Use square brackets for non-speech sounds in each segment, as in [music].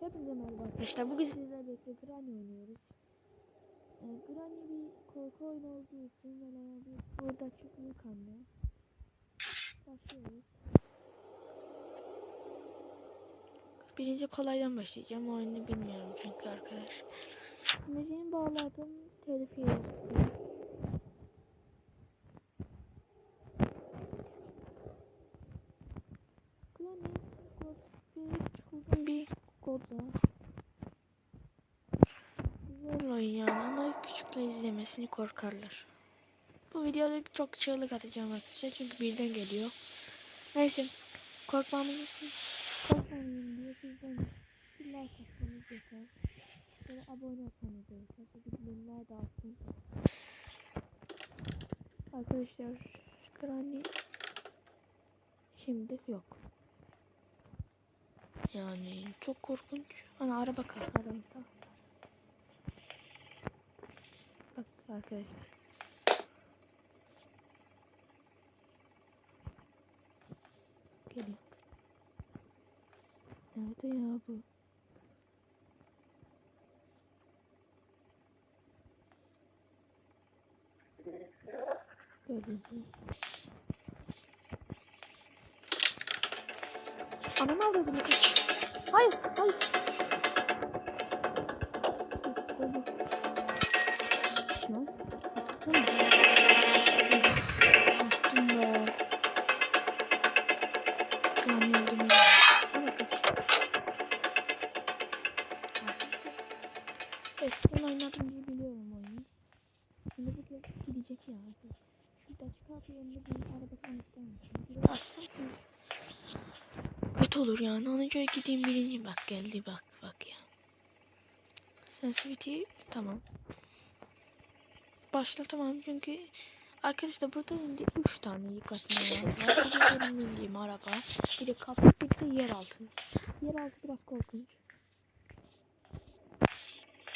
Hepinize merhaba arkadaşlar. Bugün sizlerle birlikte Granny oynuyoruz. Ee, Granny bir korku oyunu olduğu için böyle bir burada çok büyük anne. Başlıyoruz. Birinci kolaydan başlayacağım. O oyunu bilmiyorum çünkü arkadaş. Müziğini bağladım. Telif yiyoruz. Granny bir çılgın koda. Güzel oyun yani ama küçükler izlemesini korkarlar. Bu videoda çok çığlık atacağım arkadaşlar çünkü birden geliyor. Neyse korkmamızı siz korkmayın diye sizden bir like atmanız yeter. Böyle abone olsanız da yeter. Çünkü bilimler dağıtsın. Arkadaşlar Granny şimdi yok. Yani çok korkunç. Ana araba kar. Araba Bak arkadaşlar. Gelin. Nerede ya bu? Gördünüz mü? Ananı avradım kaç. Hayır, hayır. Eskiden oynadım diye biliyorum oyunu. Şimdi bu gidecek ya. Şurada çıkar bir yerinde bir araba istemiyorum. Biraz açsam çünkü kötü olur yani. Onun için gideyim birinci bak geldi bak bak ya. Sensitivity tamam. Başla tamam çünkü arkadaşlar burada indi 3 tane yıkatma var. Benim indiğim araba. Bir de kapı bir de yer altı. Yer altı biraz korkunç.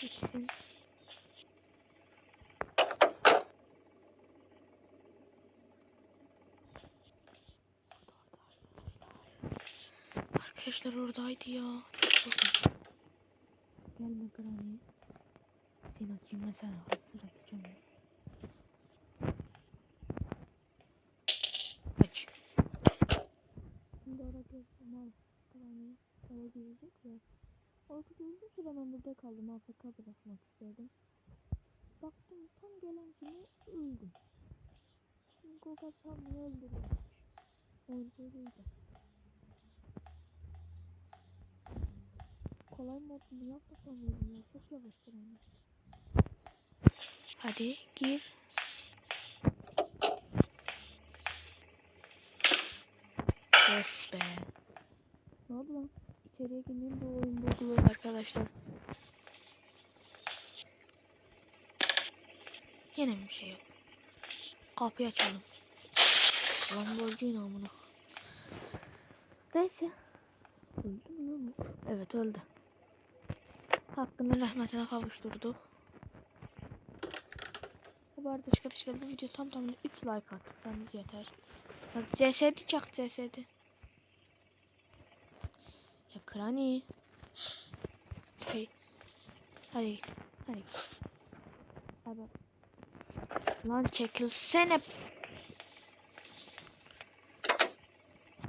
Geçsin. Arkadaşlar oradaydı ya. Gelme Granny. Seni açayım mesela hazır açacağım. Aç. Şimdi orada mal Granny eve girecek ya. Orada uzun süre ben burada kaldım. AFK bırakmak istedim. Baktım tam gelen kimi öldüm. Çünkü o kadar tam niye kolay modunu yapmasam mıydım ya? Çok yavaştır yani. Hadi gir. Yes be. Ne oldu lan? İçeriye girmeyin bu oyun bozulur arkadaşlar. Yine bir şey yok. Kapıyı açalım. Lamborghini amına. Neyse. Öldü mü lan bu? Evet öldü. Hakkını rahmetine kavuşturdu. Bu arada arkadaşlar bu video tam tamına 3 like attıksanız yeter. Bak CS'di çak CS'di. Ya krani. Hey. Hadi git. Hadi git. Hadi. Lan çekilsene.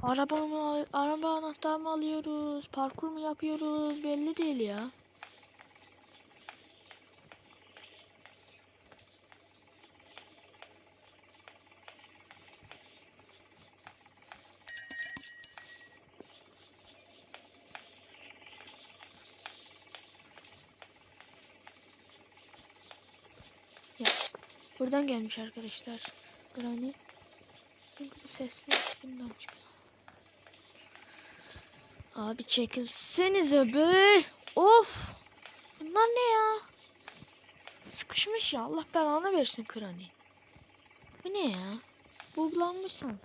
Araba mı, araba anahtarı mı alıyoruz? Parkur mu yapıyoruz? Belli değil. Ya buradan gelmiş arkadaşlar. Granny. Çünkü sesler bundan çıkıyor. Abi çekilsenize be. Of. Bunlar ne ya? Sıkışmış ya. Allah belanı versin Granny. Bu ne ya? Buglanmış sanki.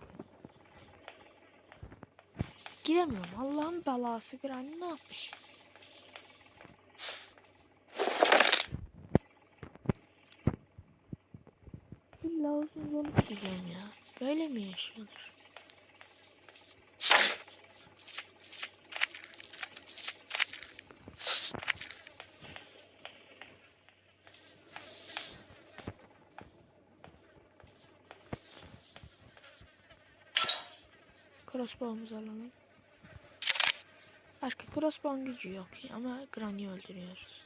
Giremiyorum. Allah'ın belası Granny ne yapmış? yolsuzluğunu gideceğim ya. Böyle mi yaşıyorlar? Crossbow'umuzu alalım. Başka crossbow gücü yok ama Granny'i öldürüyoruz.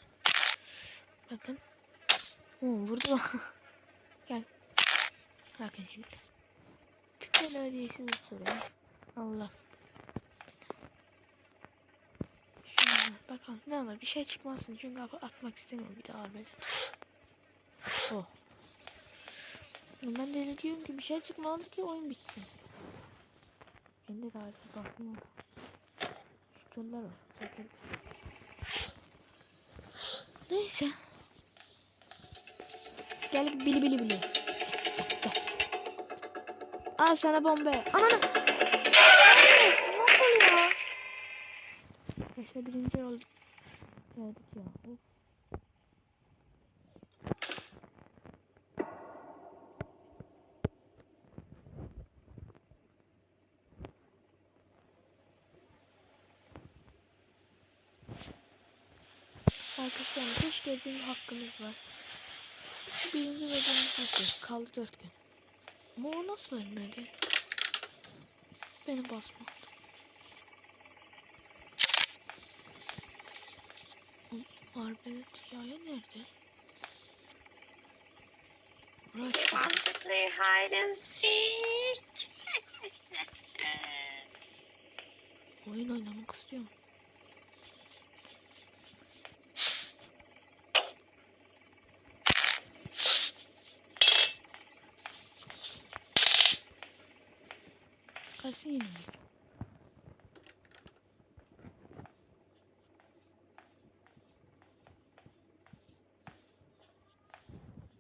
Bakın. Hmm, vurdu. [laughs] Gel. Bakın şimdi. Küçük ödeyesi usulü. Allah. Şimdi bakalım ne olur bir şey çıkmasın çünkü at- atmak istemiyorum bir daha arbelet. Oh. Ben de diyorum ki bir şey çıkmalı ki oyun bitsin. De daha bir. Şükürler olsun. şükürler. Neyse. Gel bili bili bili. Al sana bomba. Ananı. Nasıl ya? İşte birinci olduk. Geldik ya. Arkadaşlar 5 gezim hakkımız var. Birinci gezimiz bitti. Kaldı 4 gün. Ama o nasıl ölmedi? Beni basmadı. Arbelet yaya nerede? Buraya çıkıyor. Want to play hide and seek? Oyun oynamak istiyorum. Mi?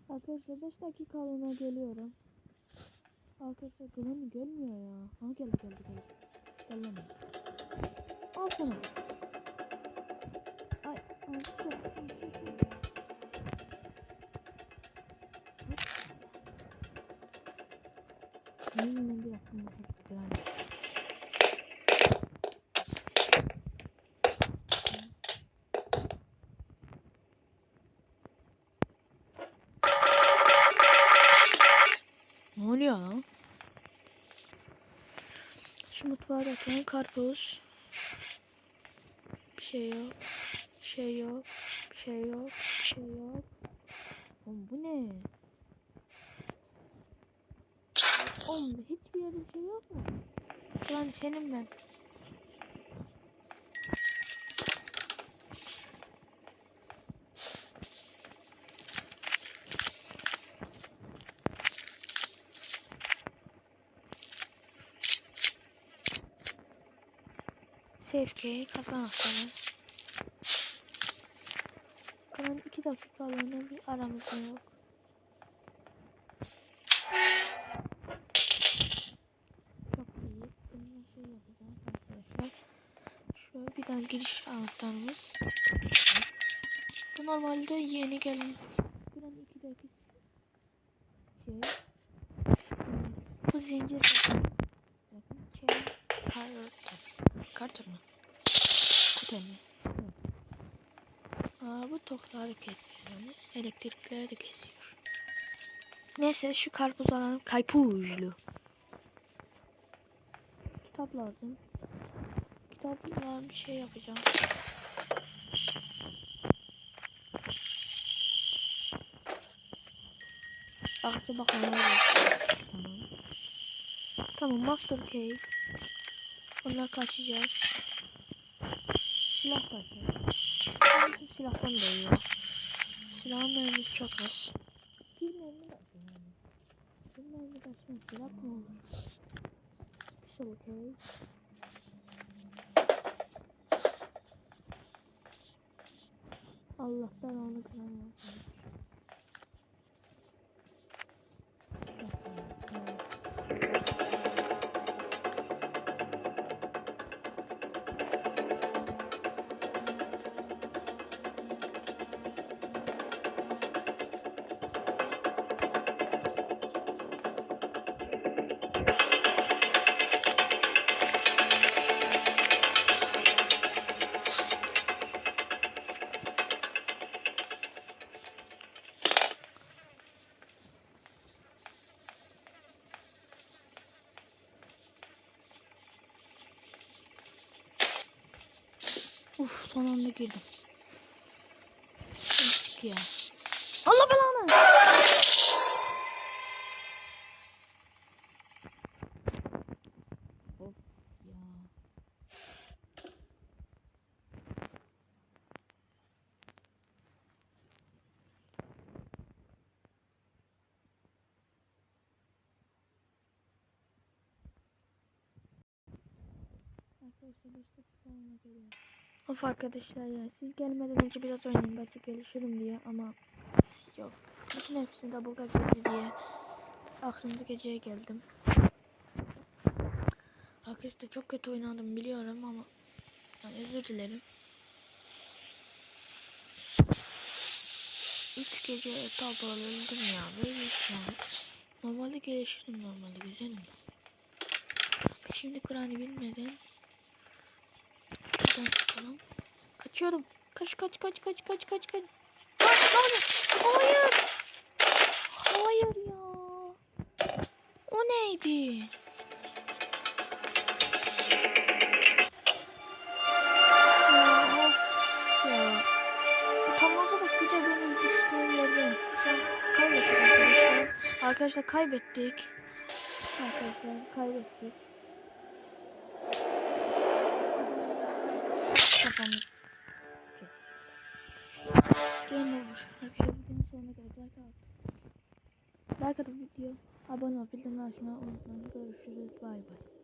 Arkadaşlar 5 dakikalığına geliyorum. Arkadaşlar Granny gelmiyor ya. Ha geldi geldi geldi. Gel lan. Al sana. Ay, ay çok çok çok. Yeminle bir aklımda gitti Mutfağa bakıyorum. Karpuz. Bir şey yok. Bir şey yok. Bir şey yok. Bir şey yok. Oğlum bu ne? Oğlum hiçbir yerde şey yok mu? Lan senin ben. Kasa anahtarı. Kalan iki dakikalığına bir aramızda yok. Çok iyi. Bununla şey yapacağız arkadaşlar. Şöyle bir tane giriş anahtarımız. Bu normalde yeni gelen Buranın iki dakika şey. Bu zincir bakın. Bakın şey. Hayır. Kartır mı? Kutu mu? Aa, bu tokları kesiyor. Yani. Elektrikleri de kesiyor. Neyse şu karpuz alalım. Karpuzlu. Kitap lazım. Kitapla bir şey yapacağım. Aklı bakalım. Tamam. Tamam master cake. Ondan kaçacağız. Silah var. Bizim silahtan iyi. Silahın mermisi çok az. Bir mermi yani. Bir mermi açma silah mı olur? Special okay. Allah ben onu kıramam. Son anda girdim. Çık ya. Allah belanı. Arkadaşlar işte sonra geliyor. Of arkadaşlar ya siz gelmeden önce biraz oynayayım belki gelişirim diye ama yok. Bütün hepsini double girdi diye aklımda geceye geldim. Arkadaşlar çok kötü oynadım biliyorum ama yani özür dilerim. Üç gece double öldüm ya böyle şu an. Normalde gelişirim normalde güzelim. Şimdi Kur'an'ı bilmeden Şuradan çıkalım. Kaçıyorum. Kaç kaç kaç kaç kaç kaç kaç. Kaç kaç. Hayır. Hayır ya. O neydi? Utanmaza bak bir de beni düştüğüm yerde. Şu an kaybettik arkadaşlar. Arkadaşlar kaybettik. Arkadaşlar kaybettik. Kafamı. Game over. Arkadaşlar videonun sonuna geldik. Like at. Like atıp video. Abone ol. Bildirimleri açmayı unutmayın. Görüşürüz. Bay bay.